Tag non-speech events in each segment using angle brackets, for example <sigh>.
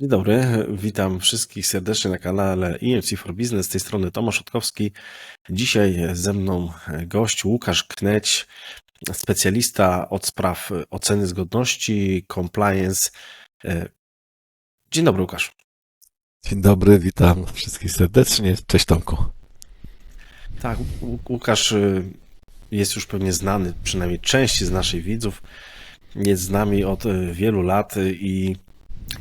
Dzień dobry, witam wszystkich serdecznie na kanale EMC for Business. Z tej strony Tomasz Otkowski. Dzisiaj ze mną gość Łukasz Kneć, specjalista od spraw oceny zgodności, compliance. Dzień dobry, Łukasz. Dzień dobry, witam wszystkich serdecznie. Cześć Tomku. Tak, Łukasz jest już pewnie znany, przynajmniej części z naszych widzów. Jest z nami od wielu lat i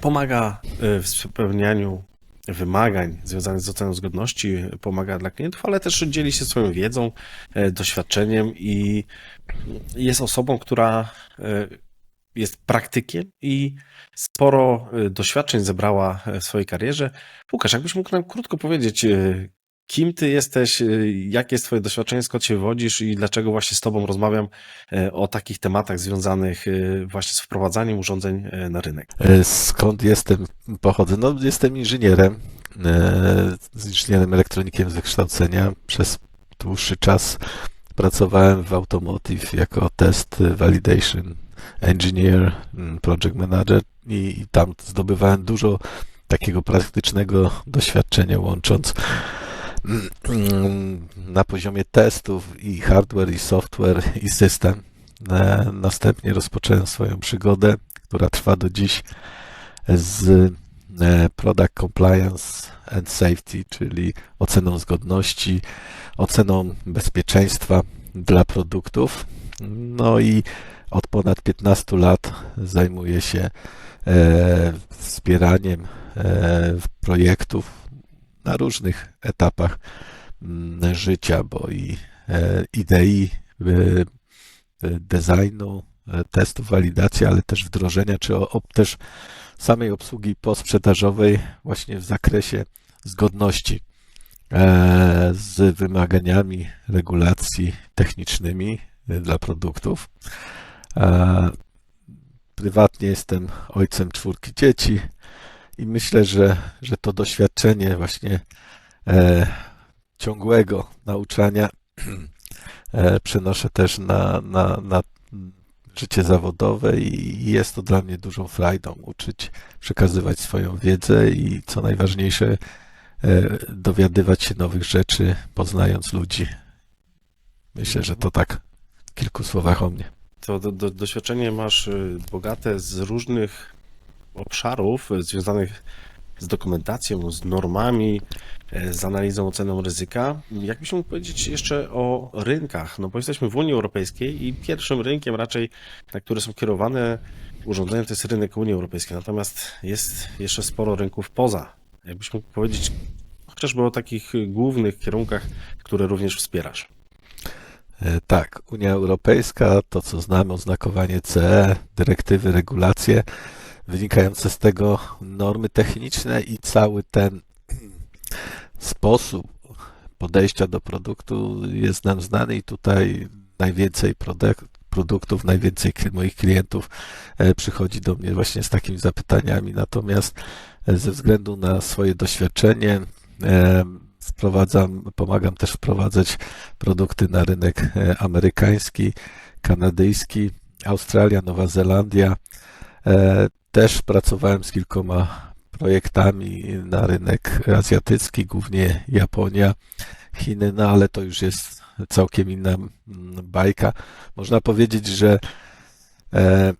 Pomaga e, w spełnianiu wymagań związanych z oceną zgodności, pomaga dla klientów, ale też dzieli się swoją wiedzą, e, doświadczeniem i jest osobą, która e, jest praktykiem i sporo doświadczeń zebrała w swojej karierze. Łukasz, jakbyś mógł nam krótko powiedzieć, kim ty jesteś, y, jakie jest twoje doświadczenie, skąd się wodzisz i dlaczego właśnie z tobą rozmawiam e, o takich tematach związanych y, właśnie z wprowadzaniem urządzeń e, na rynek. E, skąd jestem, pochodzę? No, jestem inżynierem, inżynierem elektronikiem z wykształcenia. Przez dłuższy czas pracowałem w Automotive jako test validation engineer, mm, project manager i tam zdobywałem dużo takiego praktycznego doświadczenia, łącząc <clears throat> na poziomie testów i hardware, i software, i system. E, następnie rozpocząłem swoją przygodę, która trwa do dziś z e, Product Compliance and Safety, czyli oceną zgodności, oceną bezpieczeństwa dla produktów. No i od ponad 15 lat zajmuję się e, wspieraniem projektów na różnych etapach mm, życia, bo i e, idei, e, designu, e, testów, walidacji, ale też wdrożenia, czy też samej obsługi posprzedażowej właśnie w zakresie zgodności z wymaganiami regulacji technicznymi dla produktów. Prywatnie jestem ojcem czwórki dzieci. I myślę, że, że to doświadczenie właśnie e, ciągłego nauczania <clears throat> e, przenoszę też na, na, na życie zawodowe i jest to dla mnie dużą frajdą uczyć, przekazywać swoją wiedzę i co najważniejsze, e, dowiadywać się nowych rzeczy, poznając ludzi. Myślę, że to tak w kilku słowach o mnie. To do, do, doświadczenie masz y, bogate z różnych obszarów związanych z dokumentacją, z normami, e, z analizą, oceną ryzyka. Jakbyś mógł powiedzieć jeszcze o rynkach? No bo jesteśmy w Unii Europejskiej i pierwszym rynkiem raczej, na który są kierowane urządzenia, to jest rynek Unii Europejskiej. Natomiast jest jeszcze sporo rynków poza. Jakbyś mógł powiedzieć chociażby o takich głównych kierunkach, które również wspierasz. E, tak, Unia Europejska, to co znamy, oznakowanie CE, dyrektywy, regulacje, wynikające z tego normy techniczne i cały ten sposób podejścia do produktu jest nam znany i tutaj najwięcej produktów, najwięcej moich klientów e, przychodzi do mnie właśnie z takimi zapytaniami. Natomiast e, ze względu na swoje doświadczenie e, wprowadzam, pomagam też wprowadzać produkty na rynek amerykański, kanadyjski, Australia, Nowa Zelandia, też pracowałem z kilkoma projektami na rynek azjatycki, głównie Japonia, Chiny, no ale to już jest całkiem inna mm, bajka. Można powiedzieć, że e,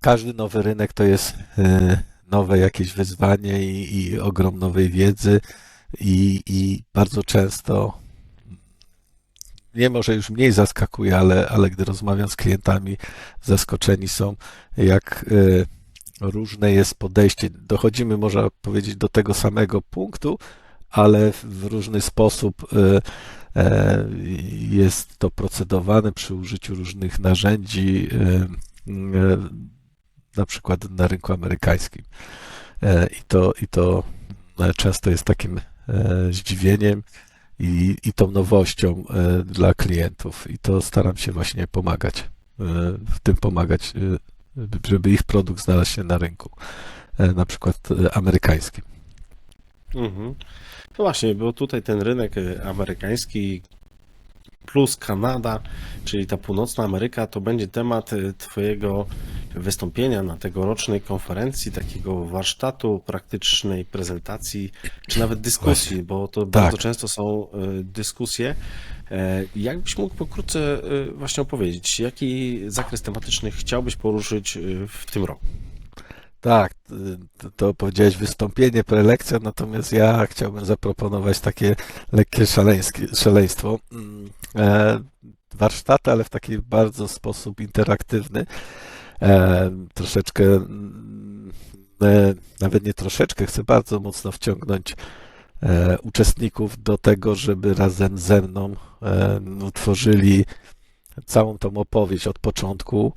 każdy nowy rynek to jest e, nowe jakieś wyzwanie i, i ogrom nowej wiedzy i, i bardzo często nie może już mniej zaskakuje, ale, ale gdy rozmawiam z klientami, zaskoczeni są, jak e, różne jest podejście. Dochodzimy, można powiedzieć, do tego samego punktu, ale w różny sposób e, e, jest to procedowane przy użyciu różnych narzędzi, e, na przykład na rynku amerykańskim. I to, i to często jest takim zdziwieniem i, i tą nowością dla klientów. I to staram się właśnie pomagać, w tym pomagać żeby ich produkt znalazł się na rynku, e, na przykład e, amerykańskim. Mhm. No właśnie, bo tutaj ten rynek e, amerykański plus Kanada, czyli ta północna Ameryka, to będzie temat Twojego wystąpienia na tegorocznej konferencji, takiego warsztatu, praktycznej prezentacji, czy nawet dyskusji, bo to bardzo często są e, dyskusje. E, Jakbyś mógł pokrótce e, właśnie opowiedzieć, jaki zakres tematyczny chciałbyś poruszyć w tym roku? Tak, to, powiedziałeś wystąpienie, prelekcja, natomiast ja chciałbym zaproponować takie lekkie szaleństwo. Mm, warsztaty, ale w taki bardzo sposób interaktywny. E, troszeczkę, mm, e, nawet nie troszeczkę, chcę bardzo mocno wciągnąć e, uczestników do tego, żeby razem ze mną utworzyli całą tą opowieść od początku.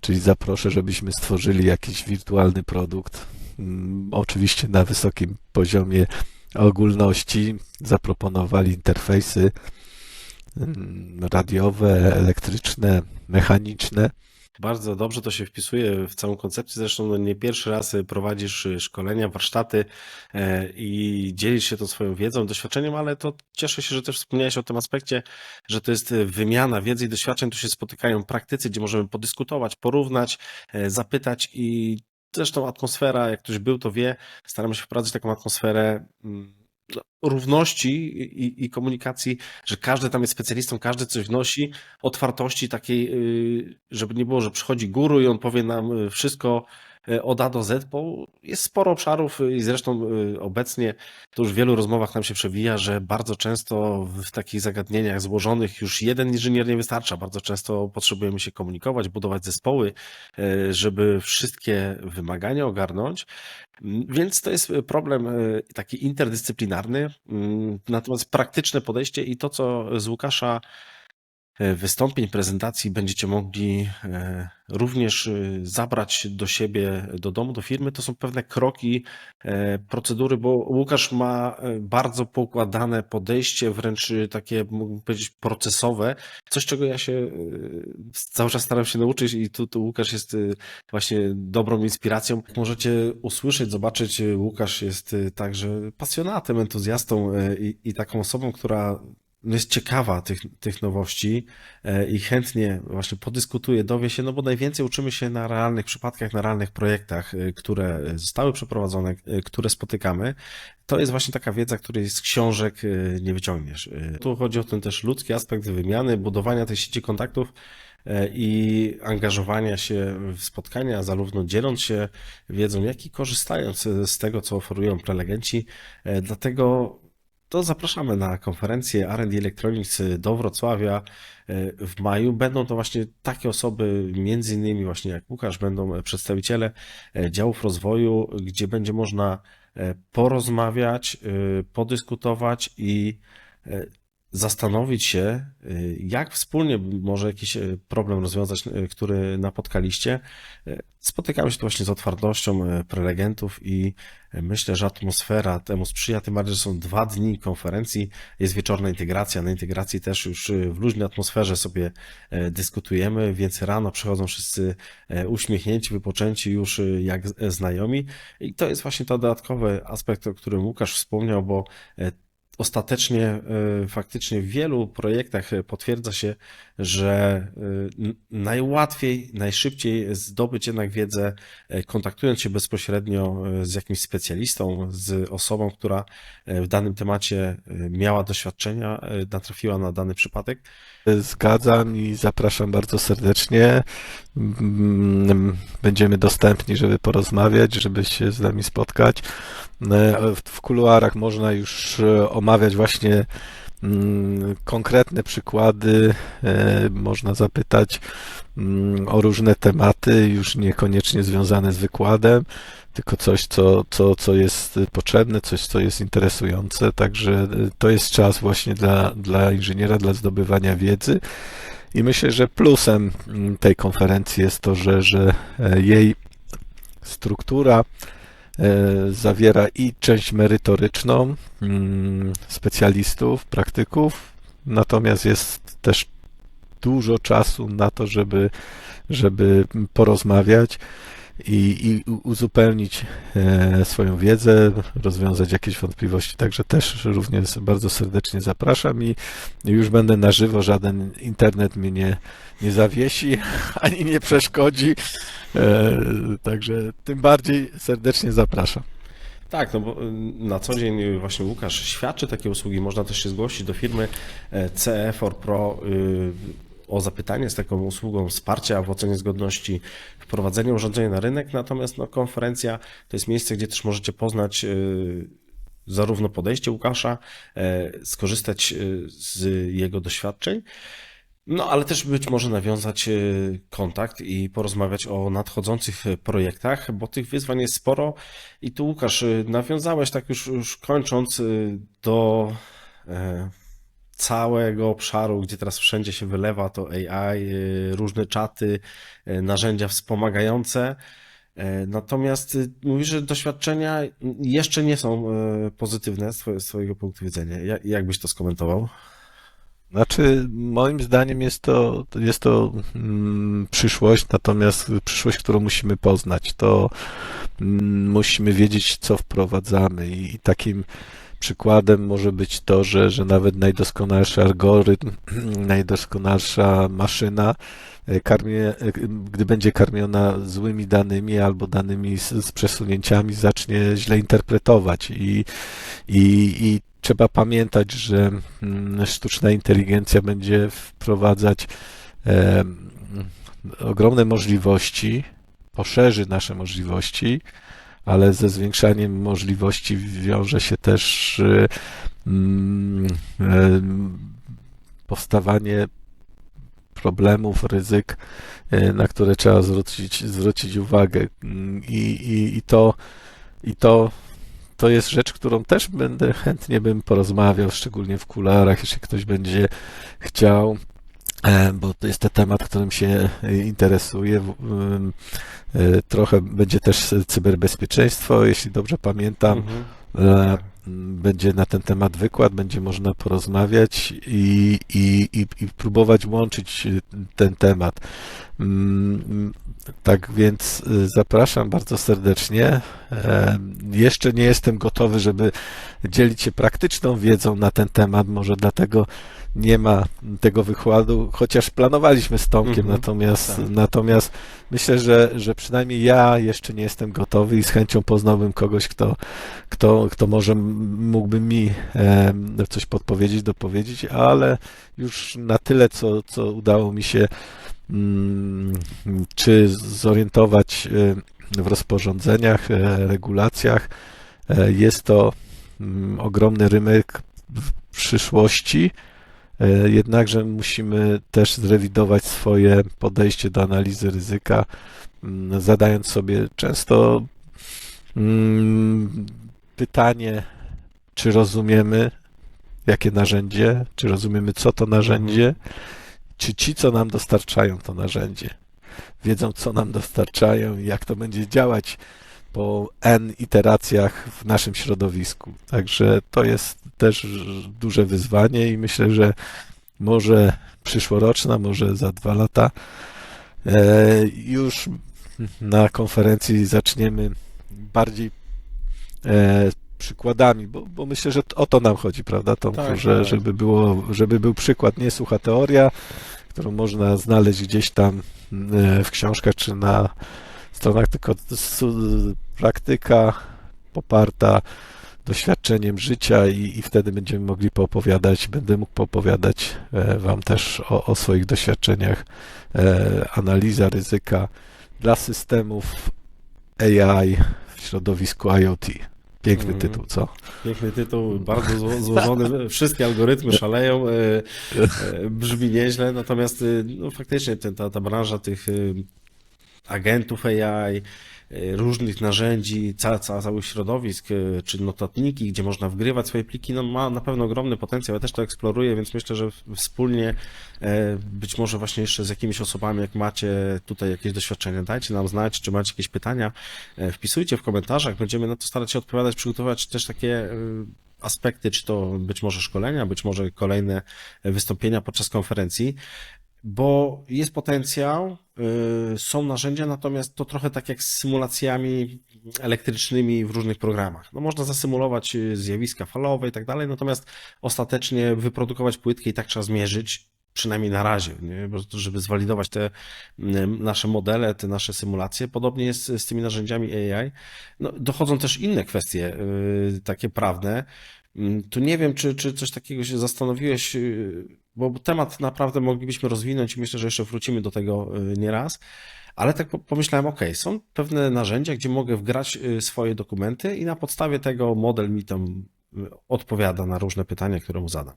Czyli zaproszę, żebyśmy stworzyli jakiś wirtualny produkt, mm, oczywiście na wysokim poziomie ogólności. Zaproponowali interfejsy mm, radiowe, elektryczne, mechaniczne. Bardzo dobrze to się wpisuje w całą koncepcję. Zresztą no, nie pierwszy raz prowadzisz y, szkolenia, warsztaty e, i dzielisz się tą swoją wiedzą, doświadczeniem, ale to cieszę się, że też wspomniałeś o tym aspekcie, że to jest y, wymiana wiedzy i doświadczeń. Tu się spotykają praktycy, gdzie możemy podyskutować, porównać, e, zapytać i zresztą atmosfera, jak ktoś był, to wie, staramy się wprowadzić taką atmosferę mm, równości i, i komunikacji, że każdy tam jest specjalistą, każdy coś wnosi, otwartości takiej, y, żeby nie było, że przychodzi guru i on powie nam y, wszystko od A do Z, bo jest sporo obszarów y, i zresztą y, obecnie to już w wielu rozmowach nam się przewija, że bardzo często w takich zagadnieniach złożonych już jeden inżynier nie wystarcza. Bardzo często potrzebujemy się komunikować, budować zespoły, y, żeby wszystkie wymagania ogarnąć. Mm, Więc to jest problem y, taki interdyscyplinarny, mm, natomiast praktyczne podejście i to, co z Łukasza e, wystąpień, prezentacji będziecie mogli e, również y, zabrać do siebie, do domu, do firmy, to są pewne kroki, e, procedury, bo Łukasz ma e, bardzo poukładane podejście, wręcz takie, mógłbym powiedzieć, procesowe, coś, czego ja się cały czas staram się nauczyć i tu, tu Łukasz jest właśnie dobrą inspiracją. Możecie usłyszeć, zobaczyć, Łukasz jest także pasjonatem, entuzjastą i, i taką osobą, która jest ciekawa tych, tych nowości e, i chętnie właśnie podyskutuje, dowie się, no bo najwięcej uczymy się na realnych przypadkach, na realnych projektach, e, które zostały przeprowadzone, e, które spotykamy. To jest właśnie taka wiedza, której z książek nie wyciągniesz. Tu chodzi o ten też ludzki aspekt wymiany, budowania tej sieci kontaktów i angażowania się w spotkania, zarówno dzieląc się wiedzą, jak i korzystając z tego, co oferują prelegenci. Dlatego to zapraszamy na konferencję R&D Electronics do Wrocławia e, w maju. Będą to właśnie takie osoby, między innymi właśnie jak Łukasz, będą przedstawiciele e, działów rozwoju, gdzie będzie można e, porozmawiać, podyskutować i zastanowić się, y, jak wspólnie może jakiś y, problem rozwiązać, y, który napotkaliście. Spotykamy się tu właśnie z otwartością prelegentów i myślę, że atmosfera temu sprzyja, tym bardziej, że są dwa dni konferencji, jest wieczorna integracja, na integracji też już w luźnej atmosferze sobie dyskutujemy, więc rano przychodzą wszyscy uśmiechnięci, wypoczęci już jak z- znajomi i to jest właśnie to dodatkowy aspekt, o którym Łukasz wspomniał, bo ostatecznie e, faktycznie w wielu projektach e, potwierdza się, że e, najłatwiej, najszybciej zdobyć jednak wiedzę, kontaktując się bezpośrednio z jakimś specjalistą, z osobą, która w danym temacie miała doświadczenia, natrafiła na dany przypadek. Zgadzam i zapraszam bardzo serdecznie. Mm, Będziemy dostępni, żeby porozmawiać, żeby się z nami spotkać. W kuluarach można już e, omawiać właśnie mm, konkretne przykłady. e, Można zapytać mm, o różne tematy, już niekoniecznie związane z wykładem, tylko coś, co, co, co jest potrzebne, coś, co jest interesujące. Także e, to jest czas właśnie dla, dla inżyniera, dla zdobywania wiedzy. I myślę, że plusem mm, tej konferencji jest to, że, że e, jej struktura zawiera i część merytoryczną mm, specjalistów, praktyków, natomiast jest też dużo czasu na to, żeby, żeby porozmawiać i, i uzupełnić e, swoją wiedzę, rozwiązać jakieś wątpliwości. Także też również bardzo serdecznie zapraszam i już będę na żywo, żaden internet mnie nie, nie zawiesi <laughs> ani nie przeszkodzi. E, Także tym bardziej serdecznie zapraszam. Tak, no bo y, na co dzień y, właśnie Łukasz świadczy takie usługi. Można też się zgłosić do firmy e, CE4 Pro y, o zapytanie z taką usługą wsparcia w ocenie zgodności wprowadzenia urządzenia na rynek. Natomiast no, konferencja to jest miejsce, gdzie też możecie poznać y, zarówno podejście Łukasza, e, skorzystać y, z jego doświadczeń, no, ale też być może nawiązać e, kontakt i porozmawiać o nadchodzących projektach, bo tych wyzwań jest sporo. I tu, Łukasz, nawiązałeś tak już, już kończąc do e, całego obszaru, gdzie teraz wszędzie się wylewa to AI, e, różne czaty, e, narzędzia wspomagające. E, Natomiast mówisz, że doświadczenia jeszcze nie są pozytywne z twoje- z Twojego punktu widzenia. Jak, byś to skomentował? Znaczy, moim zdaniem jest to, jest to mm, przyszłość, natomiast przyszłość, którą musimy poznać, to mm, musimy wiedzieć, co wprowadzamy i takim przykładem może być to, że, że nawet najdoskonalszy algorytm, <clears throat> najdoskonalsza maszyna, e, karmie, e, gdy będzie karmiona złymi danymi albo danymi z, z przesunięciami, zacznie źle interpretować. I, i, i trzeba pamiętać, że mm, sztuczna inteligencja będzie wprowadzać em, ogromne możliwości, poszerzy nasze możliwości, ale ze zwiększaniem możliwości wiąże się też y, mm, em, powstawanie problemów, ryzyk, y, na które trzeba zwrócić, zwrócić uwagę. I, i, i to, i to to jest rzecz, którą też będę chętnie bym porozmawiał, szczególnie w kularach, jeśli ktoś będzie chciał, e, bo to jest ten temat, którym się e, interesuje. E, Trochę będzie też cyberbezpieczeństwo, jeśli dobrze pamiętam. Mhm. E, Będzie na ten temat wykład, będzie można porozmawiać i, i, i, i próbować łączyć ten temat. Mm, Tak więc y, zapraszam bardzo serdecznie. E, Jeszcze nie jestem gotowy, żeby dzielić się praktyczną wiedzą na ten temat, może dlatego nie ma tego wykładu, chociaż planowaliśmy z Tomkiem, Mhm, natomiast, tak. natomiast myślę, że, że przynajmniej ja jeszcze nie jestem gotowy i z chęcią poznałbym kogoś, kto, kto, kto może mógłby mi em, coś podpowiedzieć, dopowiedzieć, ale już na tyle, co, co udało mi się czy zorientować e, w rozporządzeniach, e, regulacjach, e, jest to mm, ogromny rynek w przyszłości. Jednakże musimy też zrewidować swoje podejście do analizy ryzyka, mm, zadając sobie często mm, pytanie, czy rozumiemy, jakie narzędzie, czy rozumiemy, co to narzędzie, czy ci, co nam dostarczają to narzędzie, wiedzą, co nam dostarczają i jak to będzie działać po N iteracjach w naszym środowisku. Także to jest też duże wyzwanie i myślę, że może przyszłoroczna, może za dwa lata e, już na konferencji zaczniemy bardziej e, przykładami, bo, bo myślę, że o to nam chodzi, prawda, Tomku, Tak, że, tak. żeby było, żeby był przykład, nie sucha teoria, którą można znaleźć gdzieś tam e, w książkach czy na stronach, tylko praktyka poparta doświadczeniem życia i, i wtedy będziemy mogli poopowiadać, będę mógł poopowiadać e, Wam też o, o swoich doświadczeniach, e, analiza ryzyka dla systemów AI w środowisku IoT. Piękny Mhm. tytuł, co? Piękny tytuł, bardzo zło- złożony, wszystkie algorytmy szaleją, e, e, brzmi nieźle, natomiast e, no, faktycznie ten, ta, ta branża tych agentów AI, e, różnych narzędzi, ca, ca, całych środowisk, e, czy notatniki, gdzie można wgrywać swoje pliki, no ma na pewno ogromny potencjał. Ja też to eksploruję, więc myślę, że wspólnie, e, być może właśnie jeszcze z jakimiś osobami, jak macie tutaj jakieś doświadczenia, dajcie nam znać, czy macie jakieś pytania, e, wpisujcie w komentarzach, będziemy na to starać się odpowiadać, przygotować też takie e, aspekty, czy to być może szkolenia, być może kolejne wystąpienia podczas konferencji, bo jest potencjał, y, są narzędzia, natomiast to trochę tak jak z symulacjami elektrycznymi w różnych programach. No można zasymulować y, zjawiska falowe i tak dalej, natomiast ostatecznie wyprodukować płytkę i tak trzeba zmierzyć, przynajmniej na razie, nie? Żeby zwalidować te mm, nasze modele, te nasze symulacje. Podobnie jest z tymi narzędziami AI. No, dochodzą też inne kwestie, y, takie prawne. Mm, Tu nie wiem, czy, czy coś takiego się zastanowiłeś, y, bo temat naprawdę moglibyśmy rozwinąć i myślę, że jeszcze wrócimy do tego y, nieraz. Ale tak po- pomyślałem, ok, są pewne narzędzia, gdzie mogę wgrać y, swoje dokumenty i na podstawie tego model mi tam odpowiada na różne pytania, które mu zadam.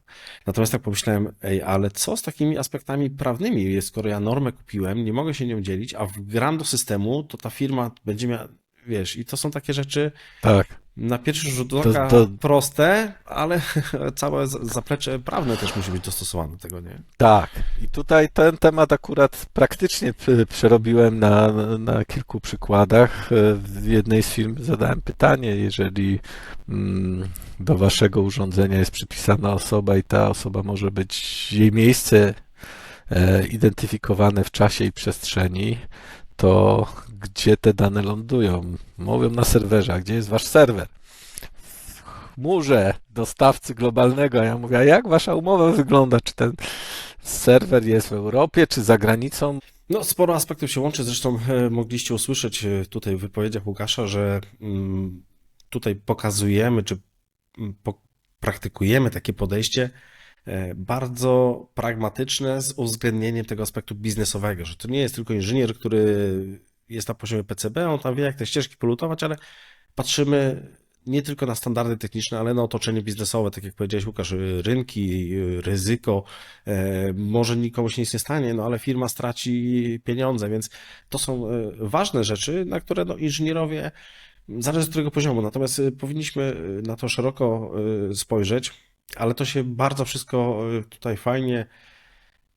Natomiast tak pomyślałem, ej, ale co z takimi aspektami prawnymi? Skoro ja normę kupiłem, nie mogę się nią dzielić, a wgram do systemu, to ta firma będzie miała, wiesz, i to są takie rzeczy Tak. Na pierwszy rzut To- oka to- proste, ale <laughs> całe zaplecze prawne też musi być dostosowane do tego, nie? Tak, i tutaj ten temat akurat praktycznie przerobiłem na, na kilku przykładach. W jednej z firm zadałem pytanie, jeżeli mm, do waszego urządzenia jest przypisana osoba i ta osoba może być, jej miejsce e, identyfikowane w czasie i przestrzeni, to gdzie te dane lądują? Mówią na serwerze, a gdzie jest wasz serwer? W chmurze dostawcy globalnego. A ja mówię, a jak wasza umowa wygląda? Czy ten serwer jest w Europie, czy za granicą? No, sporo aspektów się łączy. Zresztą e, mogliście usłyszeć e, tutaj w wypowiedziach Łukasza, że mm, tutaj pokazujemy, czy mm, po, praktykujemy takie podejście e, bardzo pragmatyczne z uwzględnieniem tego aspektu biznesowego, że to nie jest tylko inżynier, który jest na poziomie PCB, on tam wie, jak te ścieżki polutować, ale patrzymy nie tylko na standardy techniczne, ale na otoczenie biznesowe, tak jak powiedziałeś Łukasz, rynki, ryzyko, e, może nikomu się nic nie stanie, no ale firma straci pieniądze, więc to są e, ważne rzeczy, na które no, inżynierowie, zależy z którego poziomu, natomiast e, powinniśmy na to szeroko spojrzeć, ale to się bardzo wszystko tutaj fajnie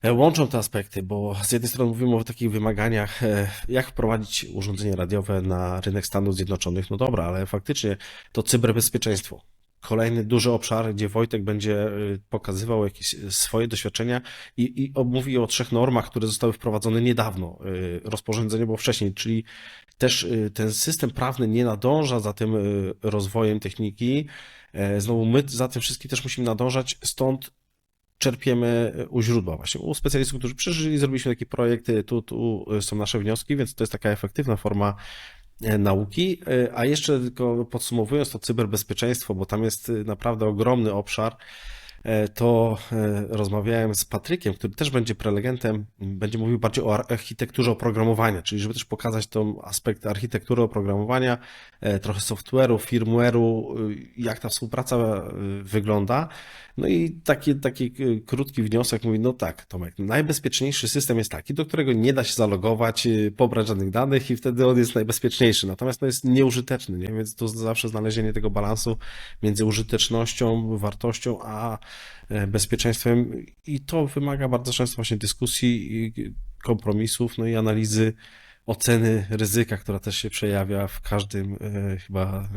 Łączą te aspekty, bo z jednej strony mówimy o takich wymaganiach, e, jak wprowadzić urządzenie radiowe na rynek Stanów Zjednoczonych. No dobra, ale faktycznie to cyberbezpieczeństwo. Kolejny duży obszar, gdzie Wojtek będzie e, pokazywał jakieś swoje doświadczenia i, i mówi o trzech normach, które zostały wprowadzone niedawno. E, Rozporządzenie było wcześniej, czyli też e, ten system prawny nie nadąża za tym e, rozwojem techniki. E, Znowu my za tym wszystkim też musimy nadążać, stąd czerpiemy u źródła. Właśnie, u specjalistów, którzy przeżyli, zrobiliśmy taki projekt, y, tu, tu są nasze wnioski, więc to jest taka efektywna forma e, nauki, E, a jeszcze tylko podsumowując to cyberbezpieczeństwo, bo tam jest y, naprawdę ogromny obszar, to e, rozmawiałem z Patrykiem, który też będzie prelegentem, będzie mówił bardziej o ar- architekturze oprogramowania, czyli żeby też pokazać tą aspekt architektury oprogramowania, e, trochę software'u, firmware'u, y, jak ta współpraca wygląda. No i taki, taki krótki wniosek mówi, no tak, Tomek, najbezpieczniejszy system jest taki, do którego nie da się zalogować, y, pobrać żadnych danych i wtedy on jest najbezpieczniejszy. Natomiast no jest nieużyteczny, nie? Więc to zawsze znalezienie tego balansu między użytecznością, wartością, a e, bezpieczeństwem i to wymaga bardzo często właśnie dyskusji, kompromisów, no i analizy oceny ryzyka, która też się przejawia w każdym e, chyba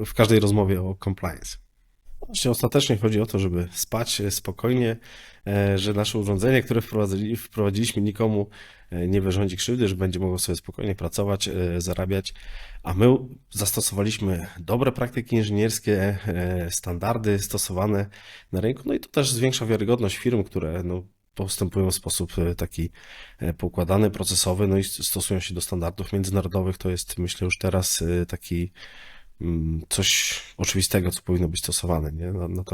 e, w każdej rozmowie o compliance. Właśnie ostatecznie chodzi o to, żeby spać e, spokojnie, e, że nasze urządzenie, które wprowadzili, wprowadziliśmy, nikomu e, nie wyrządzi krzywdy, że będzie mogło sobie spokojnie pracować, e, zarabiać, a my zastosowaliśmy dobre praktyki inżynierskie, e, standardy stosowane na rynku, no i to też zwiększa wiarygodność firm, które no, postępują w sposób e, taki e, poukładany, procesowy, no i stosują się do standardów międzynarodowych. To jest, myślę, już teraz e, taki mm, coś oczywistego, co powinno być stosowane, nie? No, Natomiast